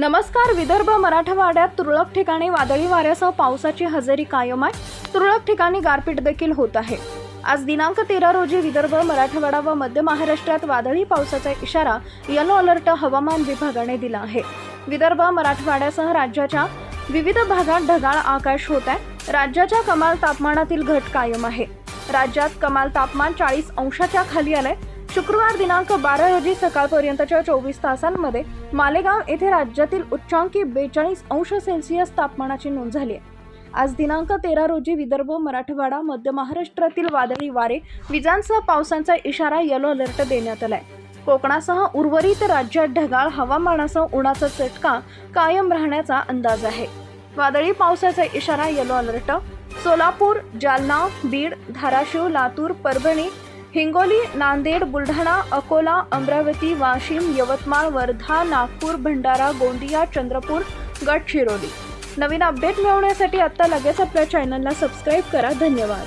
नमस्कार विदर्भ मराठवाड्यात तुरळक ठिकाणी वादळी वाऱ्यासह पावसाची हजेरी कायम आहे. तुरळक ठिकाणी गारपीट देखील होत आहे. आज दिनांक तेरा रोजी विदर्भ मराठवाडा व मध्य महाराष्ट्रात वादळी पावसाचा इशारा येलो अलर्ट हवामान विभागाने दिला आहे. विदर्भ मराठवाड्यासह राज्याच्या विविध भागात ढगाळ आकाश होत आहे. राज्याच्या कमाल तापमानातील घट कायम आहे. राज्यात कमाल तापमान चाळीस अंशाच्या खाली आलंय. शुक्रवार दिनांक बारा रोजी सकाळपर्यंतच्या चोवीस तासांमध्ये मालेगाव येथे राज्यातील उच्चांकी बेचाळीस अंश सेल्सिअस तापमानाची नोंद झाली आहे. आज दिनांक तेरा रोजी विदर्भ मराठवाडा मध्य महाराष्ट्रातील वादळी वारे विजांसह पावसाचा इशारा येलो अलर्ट देण्यात आलाय. कोकणासह उर्वरित राज्यात ढगाळ हवामानासह उन्हाचा चटका कायम राहण्याचा अंदाज आहे. वादळी पावसाचा इशारा येलो अलर्ट सोलापूर जालना बीड धाराशिव लातूर परभणी हिंगोली नांदेड बुलढाणा अकोला अमरावती वाशिम यवतमाळ वर्धा नागपूर भंडारा गोंदिया चंद्रपूर गडचिरोली. नवीन अपडेट मिळवण्यासाठी आत्ता लगेच आपल्या चॅनलला सबस्क्राईब करा. धन्यवाद.